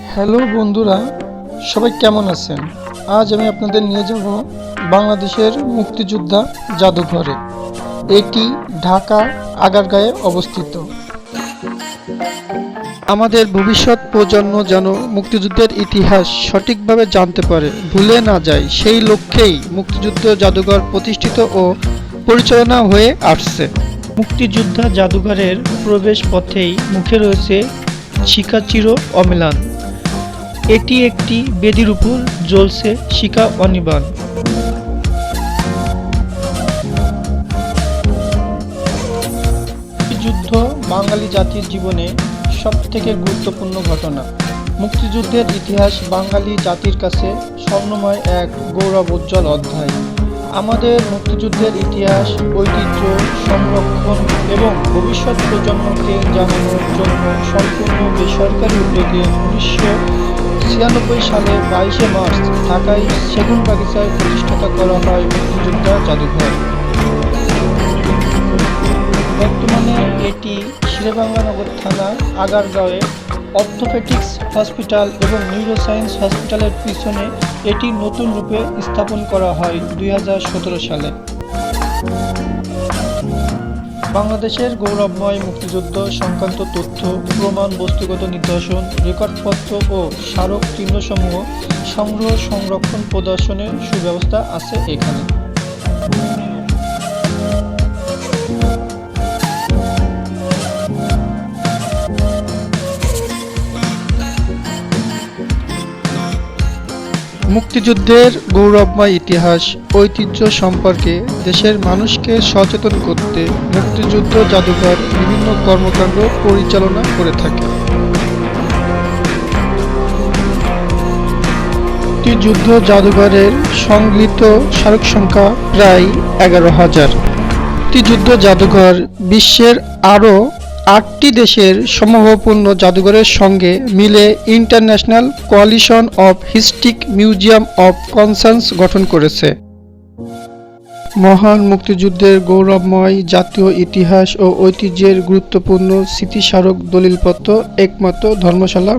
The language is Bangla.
হ্যালো বন্ধুরা, সবাই কেমন আছেন? আজ আমি আপনাদের নিয়ে যাব বাংলাদেশের মুক্তিযোদ্ধা জাদুঘরে। এটি ঢাকা আগারগাঁয়ে অবস্থিত। আমাদের ভবিষ্যৎ প্রজন্ম যেন মুক্তিযুদ্ধের ইতিহাস সঠিকভাবে জানতে পারে, ভুলে না যায়, সেই লক্ষ্যেই মুক্তিযুদ্ধ জাদুঘর প্রতিষ্ঠিত ও পরিচালনা হয়ে আসছে। মুক্তিযোদ্ধা জাদুঘরের প্রবেশ পথেই মুখে রয়েছে শিকাচির অমিলান। এটি একটি বেদির উপর জ্বলছে শিকা অনিবান যুদ্ধ বাঙালি জাতির জীবনে সবথেকে গুরুত্বপূর্ণ ঘটনা। মুক্তিযুদ্ধের ইতিহাস বাঙালি জাতির কাছে স্বর্ণময় এক গৌরব উজ্জ্বল অধ্যায়। আমাদের মুক্তিযুদ্ধের ইতিহাস, ঐতিহ্য, সংরক্ষণ এবং ভবিষ্যৎ প্রজন্মকে জানানোর জন্য সম্পূর্ণ বেসরকারি উদ্যোগে উনিশশো ছিয়ানব্বই সালে বাইশে মার্চ ঢাকায় সেগুন বাগিচায় প্রতিষ্ঠাতা করা হয় মুক্তিযোদ্ধা জাদুঘর। বর্তমানে এটি শেরেবাংলানগর থানা, আগারগাঁওয়ে অর্থোপেটিক্স হসপিটাল এবং নিউরোসায়েন্স হসপিটালের পিছনে এটি নতুন রূপে স্থাপন করা হয় দুই হাজার সতেরো সালে। বাংলাদেশের গৌরবময় মুক্তিযুদ্ধ সংক্রান্ত তথ্য, প্রমাণ, বস্তুগত নিদর্শন, রেকর্ডপত্র ও স্মারক চিহ্নসমূহ সংগ্রহ, সংরক্ষণ, প্রদর্শনের সুব্যবস্থা আছে এখানে। মুক্তিযুদ্ধের গৌরবময় ইতিহাস, ঐতিহ্য সম্পর্কে দেশের মানুষকে সচেতন করতে মুক্তিযুদ্ধ জাদুঘর বিভিন্ন কর্মকাণ্ড পরিচালনা করে থাকে। মুক্তিযুদ্ধ জাদুঘরের সংগৃহীত স্মারক সংখ্যা প্রায় এগারো হাজার। মুক্তিযুদ্ধ জাদুঘর বিশ্বের আরও আটটি দেশের সমভাবপূর্ণ জাদুঘরের সঙ্গে মিলে international coalition of historic museum of concerns গঠন করেছে। মহান মুক্তিযুদ্ধের গৌরবময় জাতীয় ইতিহাস ও ঐতিহ্যের গুরুত্বপূর্ণ স্মৃতিস্মারক দলিলপত্র একমাত্র ধর্মশালা